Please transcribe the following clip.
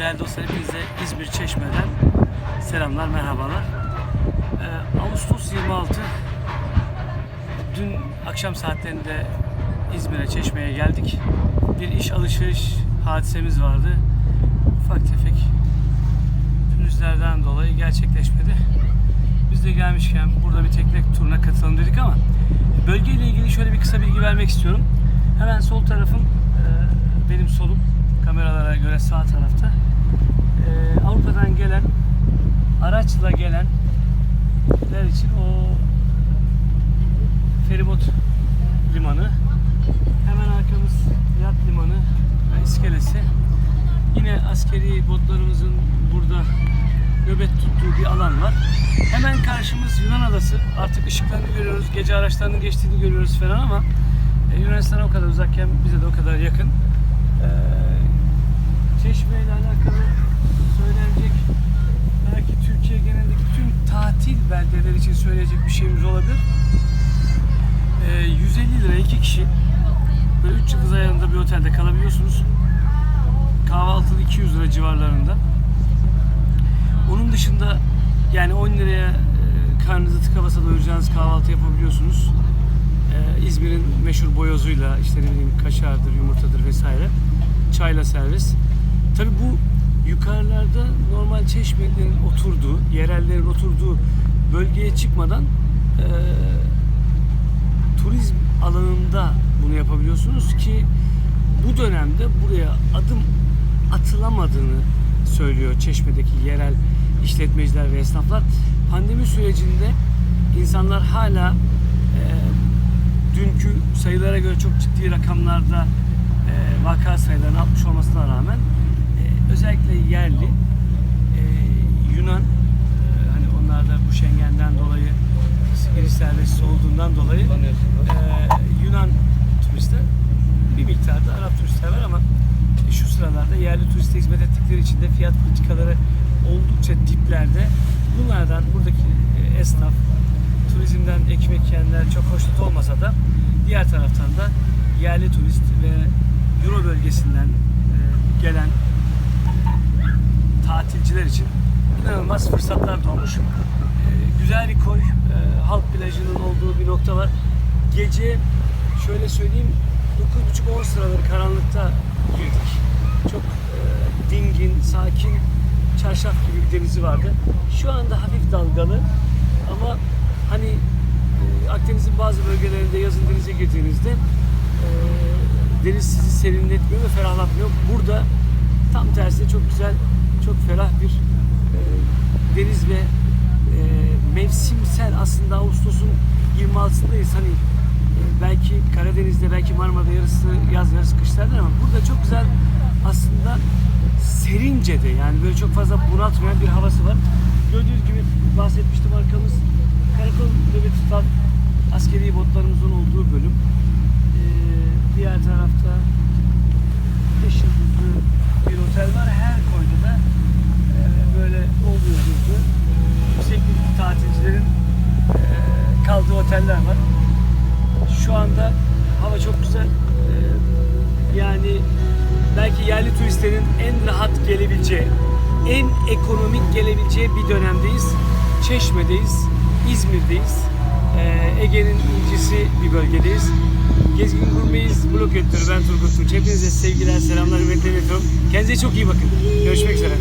Değerli dostlar hepinize İzmir Çeşme'den selamlar, merhabalar. Ee, Ağustos 26 dün akşam saatlerinde İzmir'e Çeşme'ye geldik. Bir iş alışveriş hadisemiz vardı. Ufak tefek pürüzlerden dolayı gerçekleşmedi. Biz de gelmişken burada bir tekne turuna katılalım dedik ama bölgeyle ilgili şöyle bir kısa bilgi vermek istiyorum. Hemen sol tarafım e, benim solum kameralara göre sağ tarafta. E, Avrupa'dan gelen araçla gelenler için o feribot limanı. Hemen arkamız yat limanı ve iskelesi. Yine askeri botlarımızın burada nöbet tuttuğu bir alan var. Hemen karşımız Yunan adası. Artık ışıklarını görüyoruz, gece araçlarının geçtiğini görüyoruz falan ama e, Yunanistan'a o kadar uzakken bize de o kadar yakın. E, Çeşme ile alakalı söylenecek belki Türkiye genelindeki tüm tatil beldeleri için söyleyecek bir şeyimiz olabilir. E, 150 lira iki kişi böyle 3 yıldız ayarında bir otelde kalabiliyorsunuz. Kahvaltılı 200 lira civarlarında. Onun dışında yani 10 liraya e, karnınızı tıka basa doyuracağınız kahvaltı yapabiliyorsunuz. E, İzmir'in meşhur boyozuyla işte ne bileyim kaşardır, yumurtadır vesaire. Çayla servis. Tabii bu yukarılarda normal çeşmelerin oturduğu, yerellerin oturduğu bölgeye çıkmadan e, turizm alanında bunu yapabiliyorsunuz ki bu dönemde buraya adım atılamadığını söylüyor Çeşme'deki yerel işletmeciler ve esnaflar. Pandemi sürecinde insanlar hala e, dünkü sayılara göre çok ciddi rakamlarda e, vaka sayılarının artmış olmasına rağmen özellikle yerli e, Yunan e, hani onlar da bu Schengen'den dolayı giriş serbestisi olduğundan dolayı e, Yunan turistler bir miktarda Arap turistler var ama şu sıralarda yerli turiste hizmet ettikleri için de fiyat politikaları oldukça diplerde. Bunlardan buradaki e, esnaf, turizmden ekmek yiyenler çok hoşnut olmasa da diğer taraftan da yerli turist ve Euro bölgesinden e, gelen tatilciler için inanılmaz fırsatlar doğmuş. E, güzel bir koy, e, halk plajının olduğu bir nokta var. Gece şöyle söyleyeyim 9.30-10 sıraları karanlıkta girdik. Çok e, dingin, sakin, çarşaf gibi bir denizi vardı. Şu anda hafif dalgalı ama hani Akdeniz'in bazı bölgelerinde yazın denize girdiğinizde deniz sizi serinletmiyor ve ferahlatmıyor. Burada tam tersine çok güzel, çok ferah bir e, deniz ve e, mevsimsel aslında Ağustos'un 26'sındayız. Hani e, belki Karadeniz'de, belki Marmara'da yarısı yaz yarısı kış derler ama burada çok güzel aslında serince de yani böyle çok fazla bunaltmayan bir havası var. Gördüğünüz gibi bahsetmiştim arkamız karakol nöbet tutan askeri botlarımızın olduğu bölüm. Ee, diğer tarafta 5 yıldızlı bir otel var. Her koyda da e, böyle bol yıldızlı yüksek nitelikli tatilcilerin e, kaldığı oteller var. Şu anda hava çok güzel. Ee, yani belki yerli turistlerin en rahat gelebileceği, en ekonomik gelebileceği bir dönemdeyiz. Çeşme'deyiz, İzmir'deyiz. Ee, Ege'nin incisi bir bölgedeyiz. Gezgin Gurmeyiz blog editörü ben Turgut Tunç. Hepinize sevgiler, selamlar, hürmetler iletiyorum. Kendinize çok iyi bakın. Görüşmek üzere.